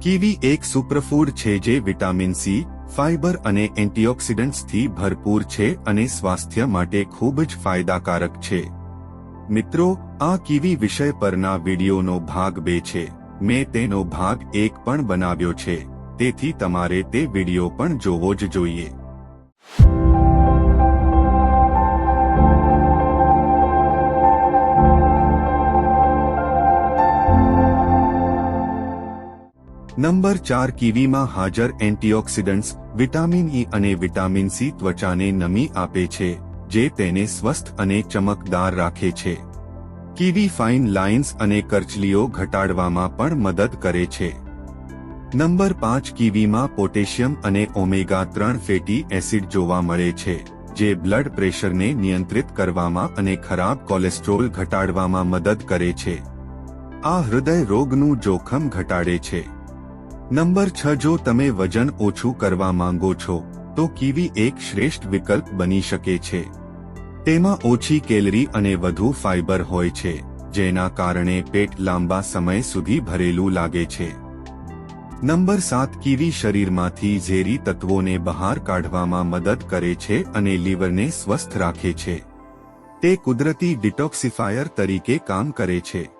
Kiwi એક superfood છે જે વિટામિન સી, ફાઇબર અને એન્ટીઓક્સિડન્ટ્સથી ભરપૂર છે અને સ્વાસ્થ્ય માટે ખૂબ જ ફાયદાકારક છે. મિત્રો, આ કીવી વિષય પરના વિડીયોનો ભાગ બે છે. મેં તેનો ભાગ એક પણ બનાવ્યો છે. તેથી તમારે તે વિડિયો પણ જોવો જ જોઈએ. નંબર ચાર કીવીમાં હાજર એન્ટીઓક્સિડન્ટ્સ, વિટામિન ઇ અને વિટામિન સી ત્વચાને નમી આપે છે, જે તેને સ્વસ્થ અને ચમકદાર રાખે છે. કીવી ફાઇન લાઇન્સ અને કરચલીઓ ઘટાડવામાં પણ મદદ કરે છે. નંબર પાંચ કીવીમાં પોટેશિયમ અને ઓમેગા ત્રણ ફેટી એસિડ જોવા મળે છે, જે બ્લડ પ્રેશરને નિયંત્રિત કરવામાં અને ખરાબ કોલેસ્ટ્રોલ ઘટાડવામાં મદદ કરે છે. આ હૃદય રોગનું જોખમ ઘટાડે છે. નંબર છ, જો તમે વજન ઓછું કરવા માંગો છો, તો કીવી એક શ્રેષ્ઠ વિકલ્પ બની શકે છે. તેમાં ઓછી કેલરી અને વધુ ફાઇબર હોય છે, જેના કારણે પેટ લાંબા સમય સુધી ભરેલું લાગે છે. નંબર સાત, કીવી શરીરમાંથી ઝેરી તત્વોને બહાર કાઢવામાં મદદ કરે છે અને લીવરને સ્વસ્થ રાખે છે. તે કુદરતી ડિટોક્સિફાયર તરીકે કામ કરે છે.